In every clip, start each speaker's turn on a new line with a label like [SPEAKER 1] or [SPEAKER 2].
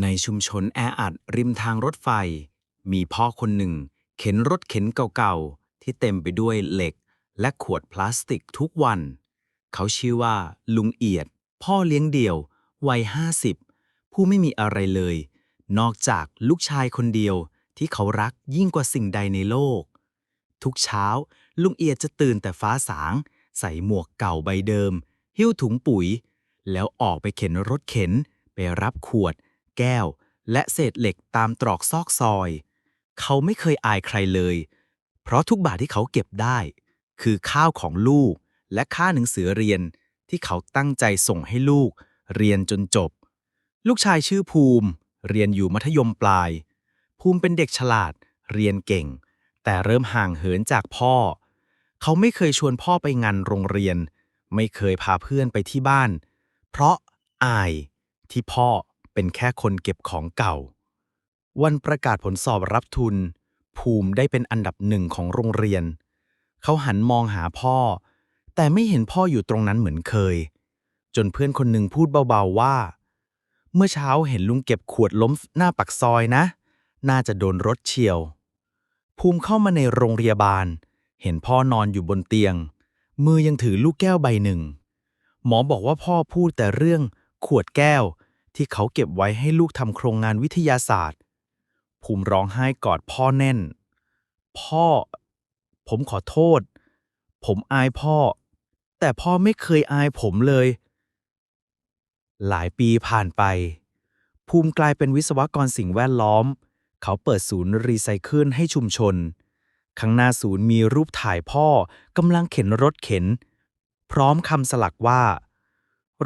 [SPEAKER 1] ในชุมชนแออัดริมทางรถไฟ มีพ่อคนหนึ่ง เข็นรถเข็นเก่าๆ ที่เต็มไปด้วยเหล็กและขวดพลาสติกทุกวัน เขาชื่อว่า ลุงเอียด พ่อเลี้ยงเดี่ยว วัยห้าสิบผู้ไม่มีอะไรเลย นอกจากลูกชายคนเดียวที่เขารักยิ่งกว่าสิ่งใดในโลก ทุกเช้า ลุงเอียดจะตื่นแต่ฟ้าสาง ใส่หมวกเก่าใบเดิม หิ้วถุงปุ๋ย แล้วออกไปเข็นรถเข็นไปรับขวด แก้ว และเศษเหล็กตามตรอกซอกซอย เขาไม่เคยอายใครเลย เพราะทุกบาทที่เขาเก็บได้ คือข้าวของลูก และค่าหนังสือเรียนที่เขาตั้งใจส่งให้ลูก เรียนจนจบ ลูกชายชื่อภูมิ เรียนอยู่มัธยมปลาย ภูมิเป็นเด็กฉลาด เรียนเก่ง แต่เริ่มห่างเหินจากพ่อ เขาไม่เคยชวนพ่อไปงานโรงเรียน ไม่เคยพาเพื่อนไปที่บ้าน เพราะอายที่พ่อ เป็นแค่คนเก็บของเก่า วันประกาศผลสอบรับทุน ภูมิได้เป็นอันดับหนึ่งของโรงเรียน เขาหันมองหาพ่อ แต่ไม่เห็นพ่ออยู่ตรงนั้นเหมือนเคย จนเพื่อนคนหนึ่งพูดเบาๆว่า เมื่อเช้าเห็นลุงเก็บขวดล้มหน้าปักซอยนะ น่าจะโดนรถเฉียว ภูมิเข้ามาในโรงพยาบาล เห็นพ่อนอนอยู่บนเตียง มือยังถือลูกแก้วใบหนึ่ง หมอบอกว่าพ่อพูดแต่เรื่องขวดแก้ว ที่เขาเก็บไว้ให้ลูกทำโครงงานวิทยาศาสตร์ ภูมิร้องไห้กอดพ่อแน่น พ่อ ผมขอโทษ ผมอายพ่อ แต่พ่อไม่เคยอายผมเลย หลายปีผ่านไป ภูมิกลายเป็นวิศวกรสิ่งแวดล้อม เขาเปิดศูนย์รีไซเคิลให้ชุมชน ข้างหน้าศูนย์มีรูปถ่ายพ่อกำลังเข็นรถเข็น พร้อมคำสลักว่า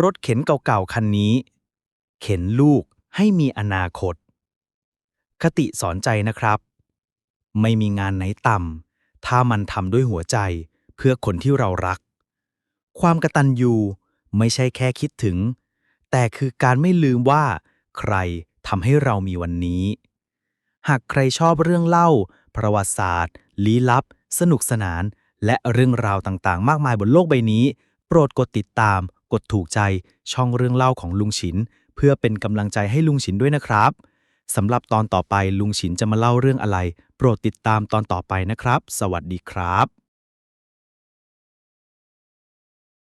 [SPEAKER 1] รถเข็นเก่าๆคันนี้ เข็นลูกให้มีอนาคต คติสอนใจนะครับ ไม่มีงานไหนต่ำถ้ามันทำด้วยหัวใจเพื่อคนที่เรารัก ความกตัญญูไม่ใช่แค่คิดถึง แต่คือการไม่ลืมว่า ใครทำให้เรามีวันนี้ หากใครชอบเรื่องเล่า ประวัติศาสตร์ ลี้ลับ สนุกสนาน และเรื่องราวต่างๆ มากมายบนโลกใบนี้ โปรดกดติดตาม กดถูกใจช่องเรื่องเล่าของลุงฉิน เพื่อเป็นกำลังใจให้ลุงฉินด้วยนะครับสำหรับตอนต่อไปลุงฉินจะมาเล่าเรื่องอะไร โปรดติดตามตอนต่อไปนะครับ สวัสดีครับ